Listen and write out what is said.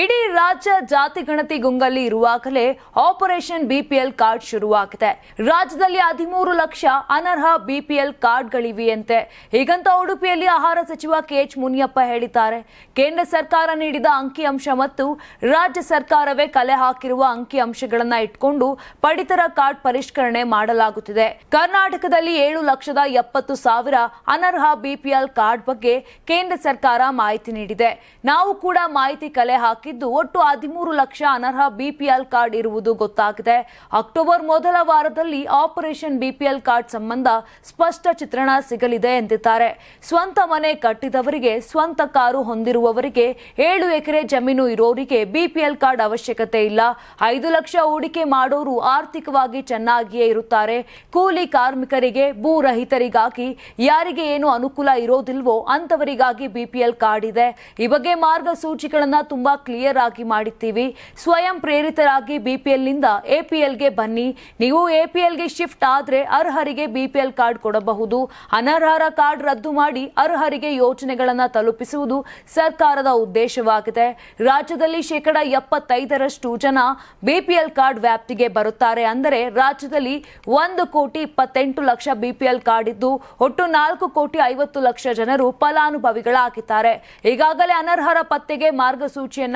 ಇಡೀ ರಾಜ್ಯ ಜಾತಿ ಗಣತಿ ಗುಂಗಲ್ಲಿ ಇರುವಾಗಲೇ ಆಪರೇಷನ್ ಬಿಪಿಎಲ್ ಕಾರ್ಡ್ ಶುರುವಾಗಿದೆ. ರಾಜ್ಯದಲ್ಲಿ ಹದಿಮೂರು ಲಕ್ಷ ಅನರ್ಹ ಬಿಪಿಎಲ್ ಕಾರ್ಡ್ಗಳಿವೆಯಂತೆ. ಹೀಗಂತ ಉಡುಪಿಯಲ್ಲಿ ಆಹಾರ ಸಚಿವ ಕೆಎಚ್ ಮುನಿಯಪ್ಪ ಹೇಳಿದ್ದಾರೆ. ಕೇಂದ್ರ ಸರ್ಕಾರ ನೀಡಿದ ಅಂಕಿಅಂಶ ಮತ್ತು ರಾಜ್ಯ ಸರ್ಕಾರವೇ ಕಲೆ ಹಾಕಿರುವ ಅಂಕಿಅಂಶಗಳನ್ನ ಇಟ್ಕೊಂಡು ಪಡಿತರ ಕಾರ್ಡ್ ಪರಿಷ್ಕರಣೆ ಮಾಡಲಾಗುತ್ತಿದೆ. ಕರ್ನಾಟಕದಲ್ಲಿ ಏಳು ಲಕ್ಷದ ಎಪ್ಪತ್ತು ಸಾವಿರ ಅನರ್ಹ ಬಿಪಿಎಲ್ ಕಾರ್ಡ್ ಬಗ್ಗೆ ಕೇಂದ್ರ ಸರ್ಕಾರ ಮಾಹಿತಿ ನೀಡಿದೆ. ನಾವು ಕೂಡ ಮಾಹಿತಿ ಕಲೆ ಹಾಕಿದ್ದು ಒಟ್ಟು ಹದಿಮೂರು ಲಕ್ಷ ಅನರ್ಹ ಬಿಪಿಎಲ್ ಕಾರ್ಡ್ ಇರುವುದು ಗೊತ್ತಾಗಿದೆ. ಅಕ್ಟೋಬರ್ ಮೊದಲ ವಾರದಲ್ಲಿ ಆಪರೇಷನ್ ಬಿಪಿಎಲ್ ಕಾರ್ಡ್ ಸಂಬಂಧ ಸ್ಪಷ್ಟ ಚಿತ್ರಣ ಸಿಗಲಿದೆ ಎಂದಿದ್ದಾರೆ. ಸ್ವಂತ ಮನೆ ಕಟ್ಟಿದವರಿಗೆ ಸ್ವಂತ ಕಾರು ಹೊಂದಿರುವವರಿಗೆ ಏಳು ಎಕರೆ ಜಮೀನು ಇರೋರಿಗೆ ಬಿಪಿಎಲ್ ಕಾರ್ಡ್ ಅವಶ್ಯಕತೆ ಇಲ್ಲ. ಐದು ಲಕ್ಷ ಹೂಡಿಕೆ ಮಾಡೋರು ಆರ್ಥಿಕವಾಗಿ ಚೆನ್ನಾಗಿಯೇ ಇರುತ್ತಾರೆ. ಕೂಲಿ ಕಾರ್ಮಿಕರಿಗೆ, ಭೂ ರಹಿತರಿಗಾಗಿ ಯಾರಿಗೆ ಏನು ಅನುಕೂಲ ಇರೋದಿಲ್ವೋ ಅಂತವರಿಗಾಗಿ ಬಿಪಿಎಲ್ ಕಾರ್ಡ್ ಇದೆ. ಈ ಬಗ್ಗೆ ಮಾರ್ಗಸೂಚಿಗಳನ್ನ ತುಂಬಾ ಕ್ಲಿಯರ್ ಆಗಿ ಮಾಡಿರ್ತೀವಿ ಸ್ವಯಂ ಪ್ರೇರಿತರಾಗಿ ಎಪಿಎಲ್ಗೆ ಬನ್ನಿ. ನೀವು ಎಪಿಎಲ್ಗೆ ಶಿಫ್ಟ್ ಆದ್ರೆ ಅರ್ಹರಿಗೆ ಬಿಪಿಎಲ್ ಕಾರ್ಡ್ ಕೊಡಬಹುದು. ಅನರ್ಹರ ಕಾರ್ಡ್ ರದ್ದು ಮಾಡಿ ಅರ್ಹರಿಗೆ ಯೋಜನೆಗಳನ್ನು ತಲುಪಿಸುವುದು ಸರ್ಕಾರದ ಉದ್ದೇಶವಾಗಿದೆ. ರಾಜ್ಯದಲ್ಲಿ ಶೇಕಡ ಎಪ್ಪತ್ತೈದರಷ್ಟು ಜನ ಬಿಪಿಎಲ್ ಕಾರ್ಡ್ ವ್ಯಾಪ್ತಿಗೆ ಬರುತ್ತಾರೆ ಅಂದರೆ ರಾಜ್ಯದಲ್ಲಿ ಒಂದು ಕೋಟಿ ಇಪ್ಪತ್ತೆಂಟು ಲಕ್ಷ ಬಿಪಿಎಲ್ ಕಾರ್ಡ್ ಇದ್ದು ಒಟ್ಟು ನಾಲ್ಕು ಕೋಟಿ ಐವತ್ತು ಲಕ್ಷ ಜನರು ಫಲಾನುಭವಿಗಳಾಗಿದ್ದಾರೆ. ಈಗಾಗಲೇ ಅನರ್ಹರ ಪತ್ತೆಗೆ ಮಾರ್ಗಸೂಚಿಯನ್ನ